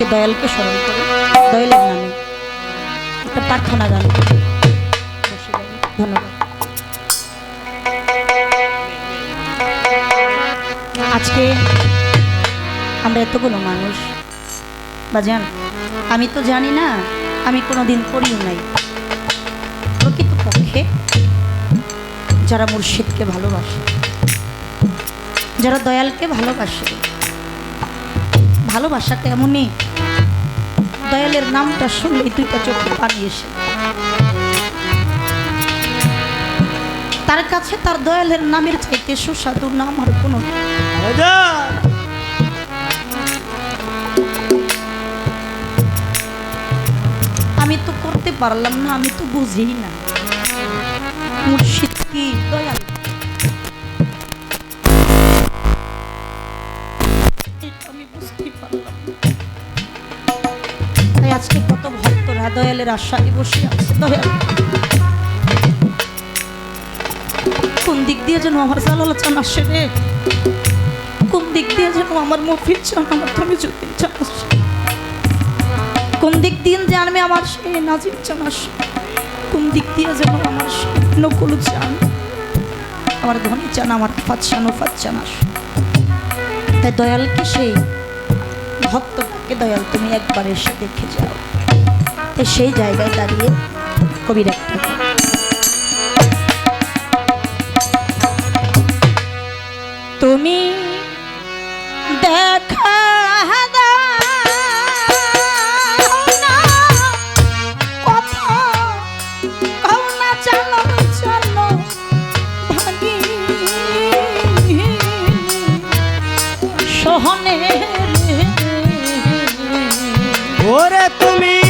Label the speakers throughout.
Speaker 1: দয়ালকে স্মরণ করে, দয়ালের নামে একটা প্রার্থনা গান। ধন্যবাদ আজকে আমরা এতগুলো মানুষ বাজান আমি তো জানি না, আমি কোনোদিন করিও নাই প্রকৃতপক্ষে যারা মুর্শিদকে ভালোবাসে, যারা দয়ালকে ভালোবাসে, ভালোবাসাটা এমনই দয়ালের নামটা শুনলেই দুইটা চোখে পানি এসে। তার কাছে তার দয়ালের নামের চাইতে সুস্বাদু নাম আর কোনো আমি তো করতে পারলাম না, আমি তো বুঝি না। মুর্শিদ কি দয়াল? দয়ালের আশায় বসে আছে। দয়াল। কোন দিক দিয়ে যেন আমার জালাল চান আসে রে? কোন দিক দিয়ে যেন আমার মফির চান আমার কোন দিক দিয়ে জানবে আমার সে নাজির চান আসে? কোন দিক দিয়ে যেন আমার নকুল চান আমার ধনী চান আমার ফাচ্ছান ও ফাচ্ছান আসে? তাই দয়ালকে সেই ভক্তটাকে দয়াল তুমি একবার এসে দেখে যাও। সেই জায়গায় দাঁড়িয়ে কবির একটা তুমি দেখা
Speaker 2: ওরে তুমি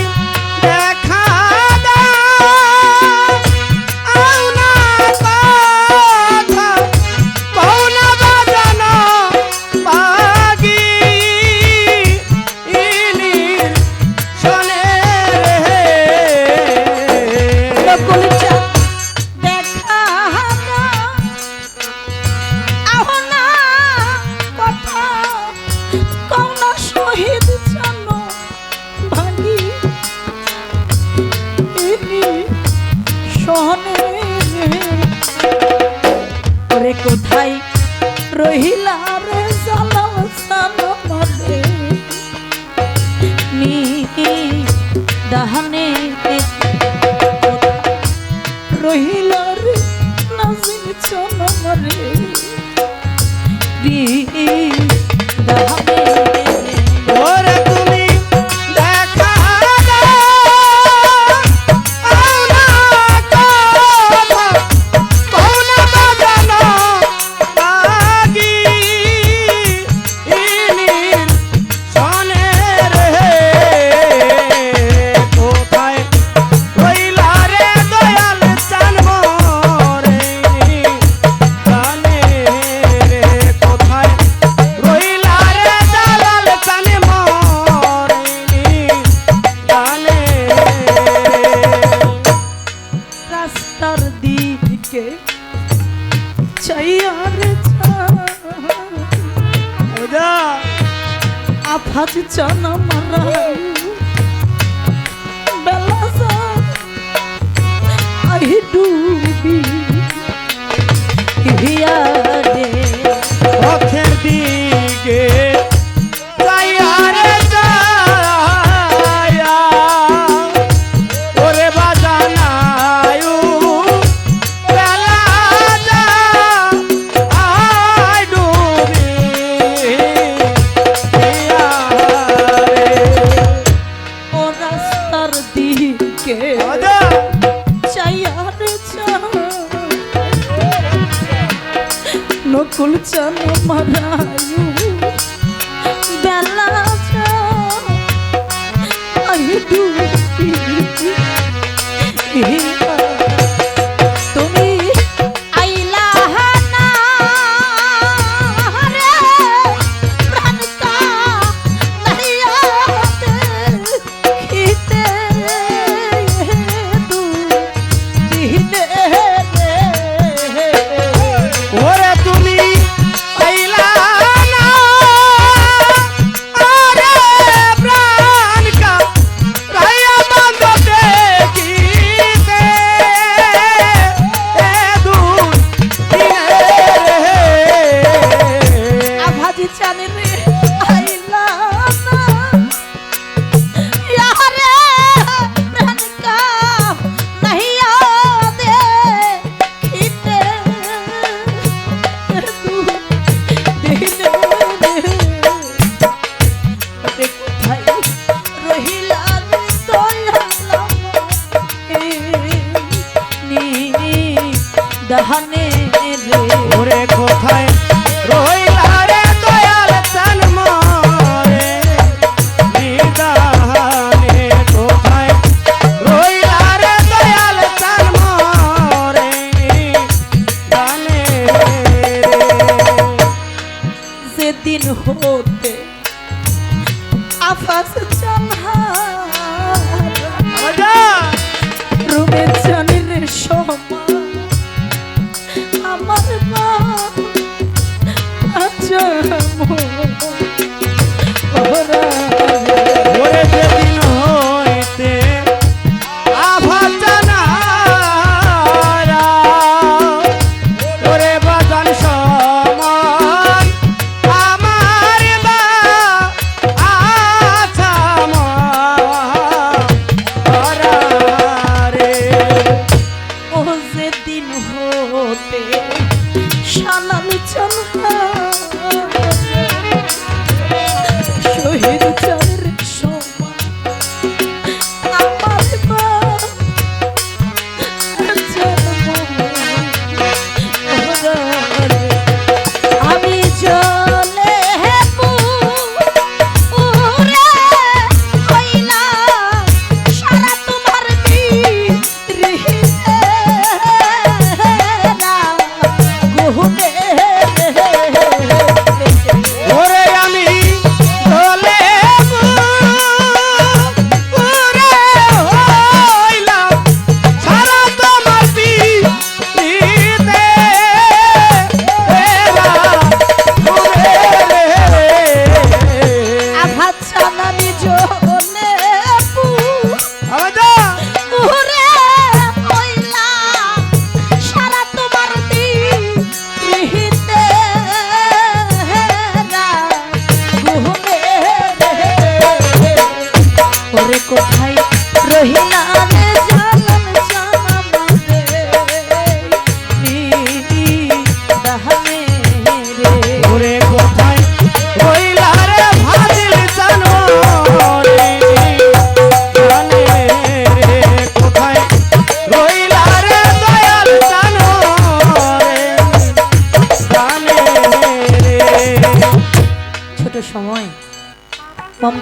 Speaker 1: do.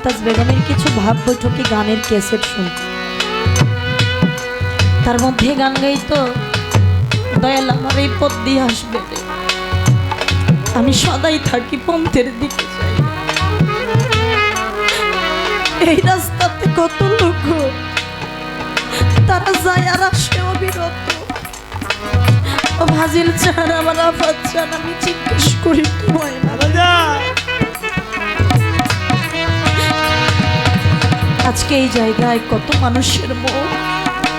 Speaker 1: মমতাজ বেগমের কিছু ভাব বৈঠকে গানের ক্যাসেট শুন। তার মধ্যে গান গাইতো দয়াল আমার এই পথ দিয়ে আসবে আমি সদাই থাকি পন্থের দিকে এই রাস্তাতে কত লোক, তারা যায় আর আসে অবিরত। ও ভাজিল চান আমার আফাত চান আমি জিজ্ঞেস করি, তোমায় আজকে এই জায়গায় কত মানুষের মুখ,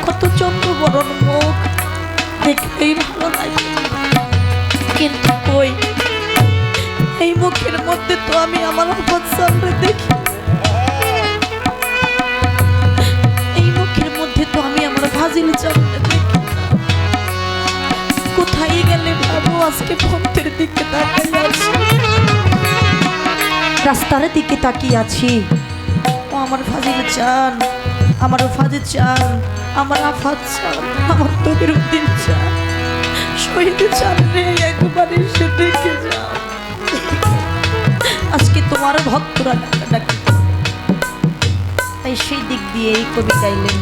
Speaker 1: কত চন্দ্রবরণ মুখ দেখলেই ভালো লাগে। কিন্তু কই? এই মুখের মধ্যে তো আমি আমার আপদ সামনে দেখি। দেখি। কোথায় গেলে ভাবো আজকে ভক্তের দিকে তাকিয়ে আছি? রাস্তার দিকে তাকিয়ে আছি। আমার ফাজিল চান, আমার ফাজিল চান, আমার আফাত চান, আমার তোদের উদ্দিন চান। শহীদ চান রে, একবার এসে দেখে যাও। আজকে তোমার ভক্তরা ডাকাডাকি তাই সেই দিক দিয়ে এই কবি গাইলেন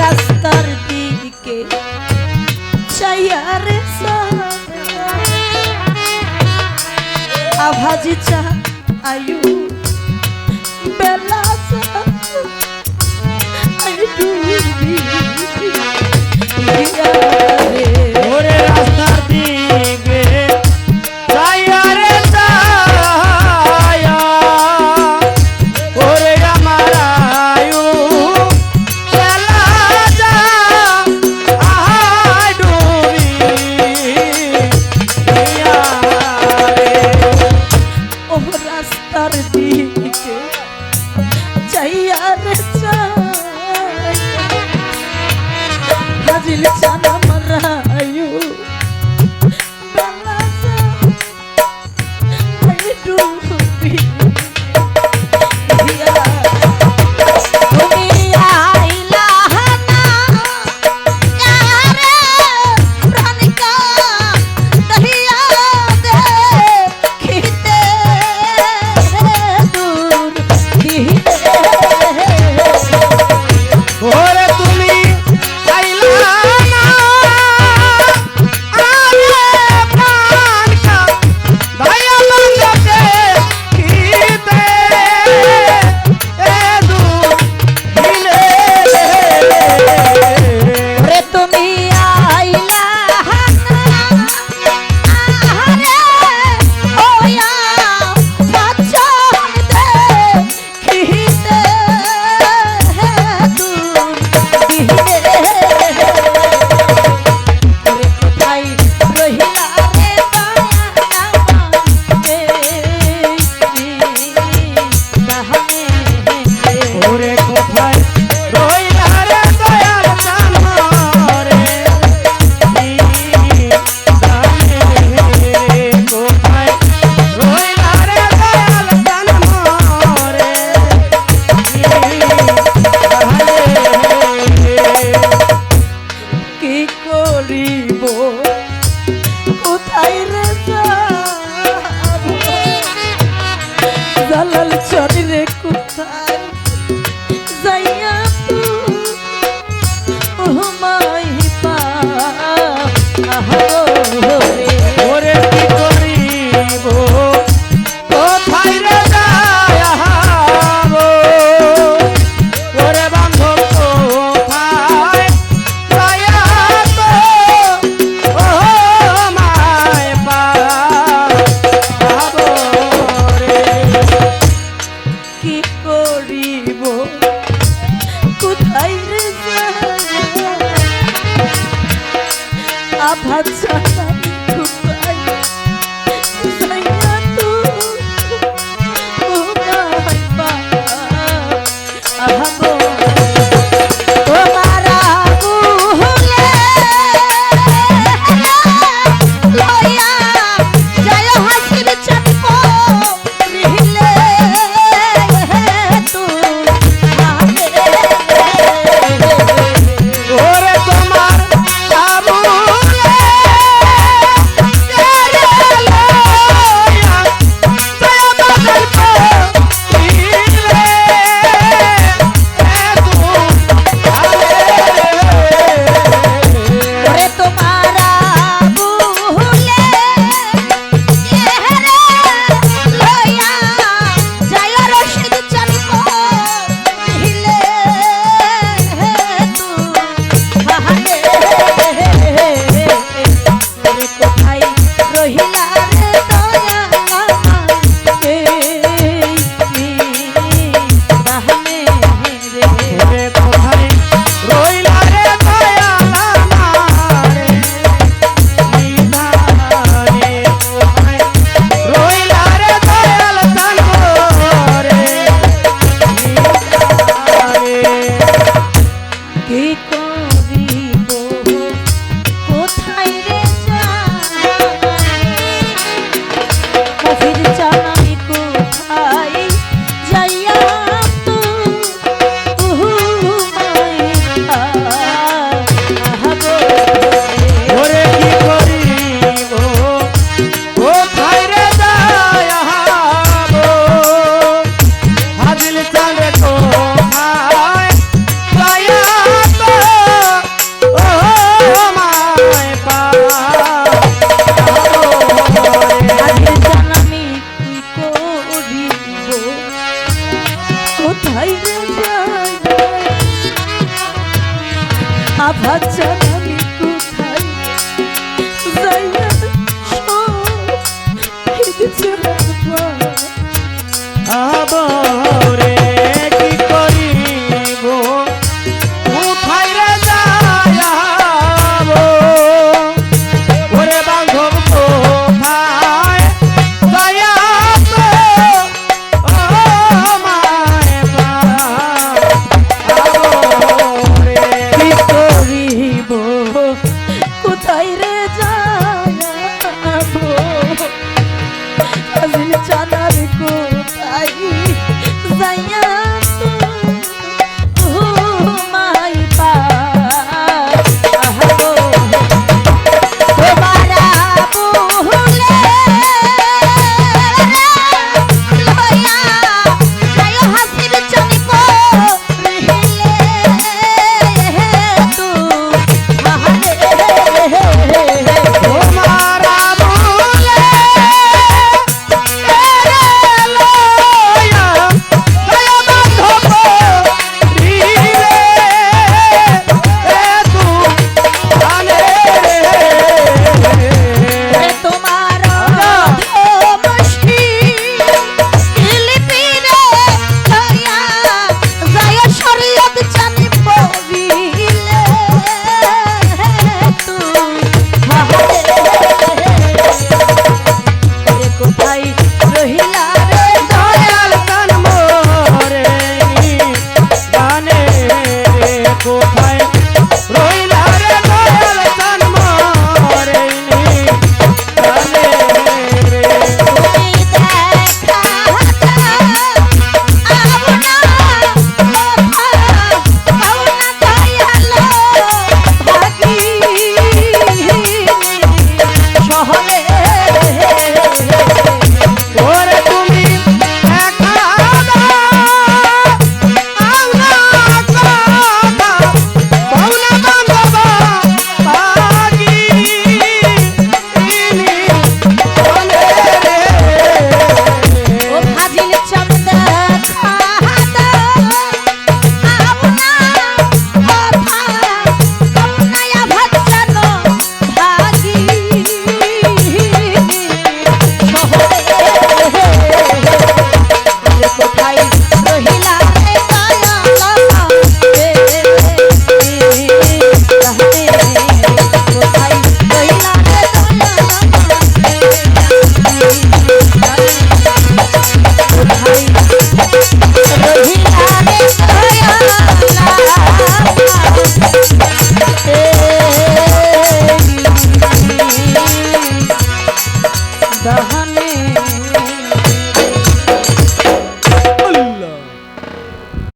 Speaker 1: রাস্তার দিকে চাইয়া আভাজি চা আয়ু বেলা